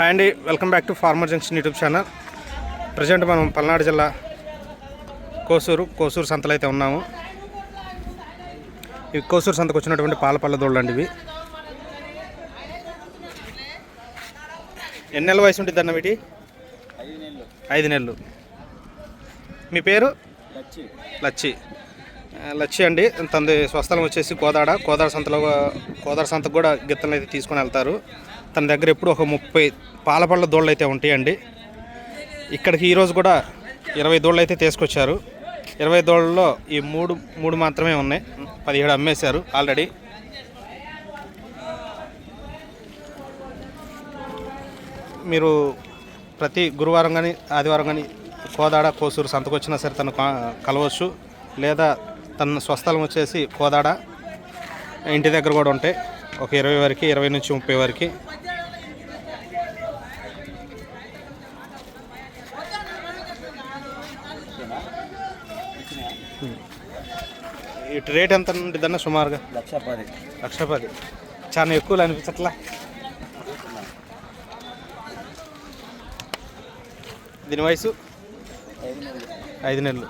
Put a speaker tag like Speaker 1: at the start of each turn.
Speaker 1: Hi అండి welcome back to farmer junction YouTube channel present మనం పల్నాడు జిల్లా కోసూరు కోసూరు సంతలో అయితే ఉన్నాము. ఇవి కోసూరు సంతకు వచ్చినటువంటి పాల పళ్ళ దూడలు అండి ఇవి. ఎన్ని నెలల వయసు ఉంటుంది అన్న వీటి?
Speaker 2: ఐదు నెలలు.
Speaker 1: మీ పేరు?
Speaker 2: లచ్చి.
Speaker 1: లచ్చి. అండి తనది స్వస్థలం వచ్చేసి కోదాడ. కోదాడ సంతలో కోదాడ సంతకు కూడా గిత్తలు అయితే తీసుకొని వెళ్తారు. తన దగ్గర ఎప్పుడు ఒక ముప్పై పాలపళ్ళ దూడలు అయితే ఉంటాయండి. ఇక్కడికి ఈరోజు కూడా ఇరవై దూడలు అయితే తీసుకొచ్చారు. ఇరవై దూడల్లో ఈ మూడు మూడు మాత్రమే ఉన్నాయి. పదిహేడు అమ్మేశారు ఆల్రెడీ. మీరు ప్రతి గురువారం కానీ ఆదివారం కానీ కోదాడ కోసూరు సంతకు వచ్చినా సరే తను కలవచ్చు. లేదా తన స్వస్థలం వచ్చేసి కోదాడ. ఇంటి దగ్గర కూడా ఉంటాయి. ఒక ఇరవై వరకు ఇరవై నుంచి ముప్పై వరకు. ఇటు రేట్ ఎంత ఉంటుందన్న సుమారుగా?
Speaker 2: లక్ష పది
Speaker 1: లక్ష పది చాలా ఎక్కువలు అనిపించట్లా? దీని వయసు?
Speaker 2: ఐదు నెలలు.
Speaker 1: ఐదు నెలలు.